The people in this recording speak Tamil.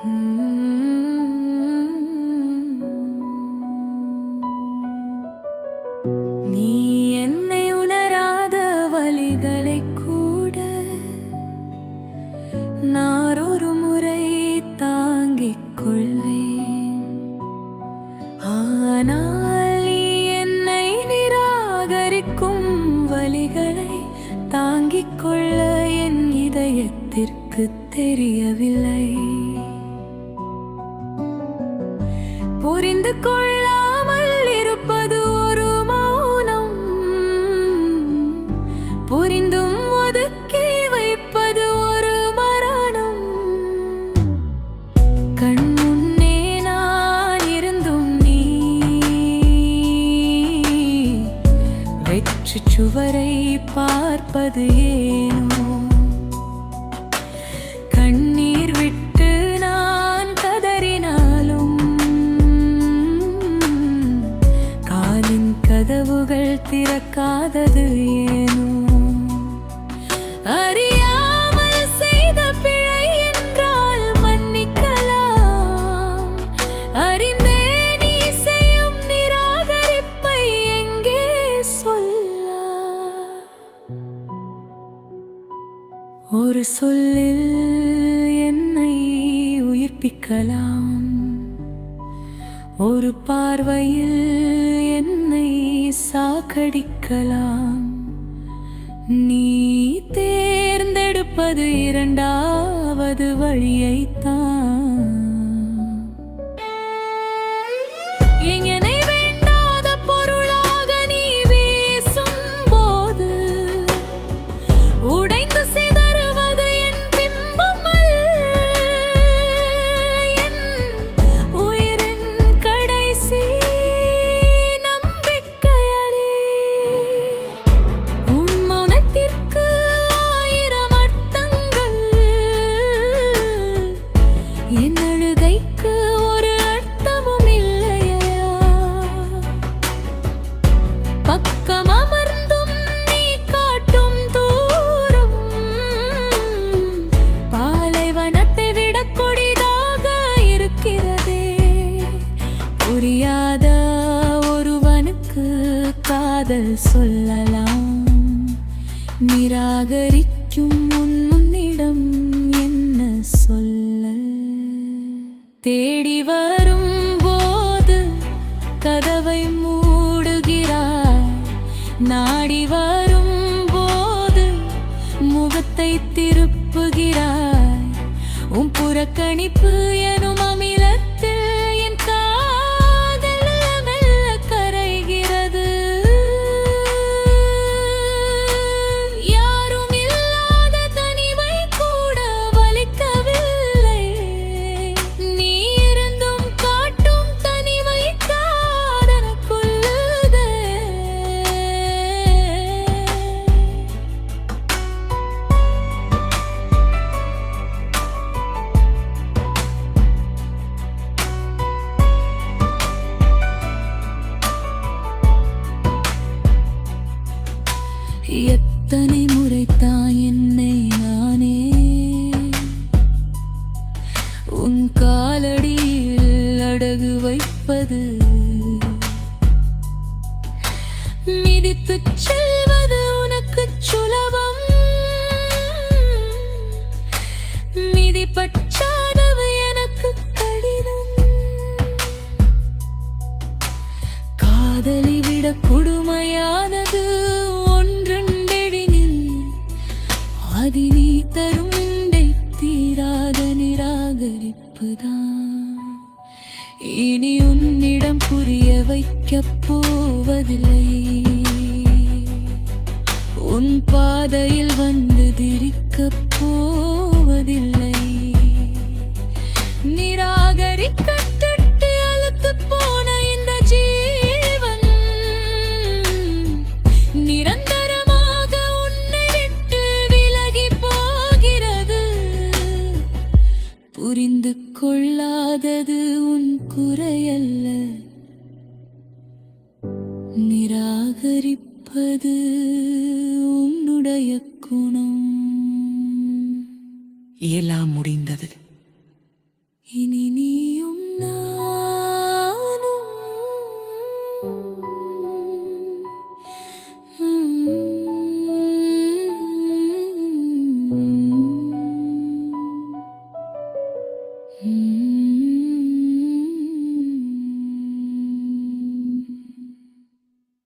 Hmm. நீ என்னை உணராத வழிகளை கூட நான் ஒரு முறை தாங்கிக் கொள்வேன். ஆனால் நீ என்னை நிராகரிக்கும் வழிகளை தாங்கிக் கொள்ள என் இதயத்திற்கு தெரியவில்லை. புரிந்து கொள்ளாமல் இருப்பது ஒரு மௌனம். புரிந்தும் ஒதுக்கி வைப்பது ஒரு மரணம். கண் முன்னே நான் இருந்தும் நீ. வெற்று சுவரை பார்ப்பது ஏனோ? கதவுகள் திறக்காதது ஏனோ? அறியாமல் செய்த பிழை என்றால் மன்னிக்கலாம். அறிந்தே நீ செய்யும் நிராகரிப்பை எங்கே சொல்ல ஒரு சொல்லில் என்னை உயிர்ப்பிக்கலாம். ஒரு பார்வையில் சாக்கடிக்கலாம் நீ தேர்ந்தெடுப்பது இரண்டாவது வழியைத்தான். காதல் சொல்லலாம். நிராகரிக்கும் உன் உன்னிடம் என்ன சொல்ல தேடி வரும் போது கதவை மூடுகிறாய். நாடி வரும் போது முகத்தை திருப்புகிறாய். உன் புறக்கணிப்பு எனும் அமிலத்தில் எத்தனை முறைத்தான் என்னை நானே? உன் காலடியில் அடகு வைப்பது மிதித்து செல்வது உனக்கு சுலபம். மிதிப்பட்டு இனி உன்னிடம் புரிய வைக்கப் போவதில்லை. உன் பாதையில் வந்து திரிக்கப் போவதில்லை. நிராகரிப்பது உன்னுடைய குணம். எல்லாம் முடிந்தது. இனி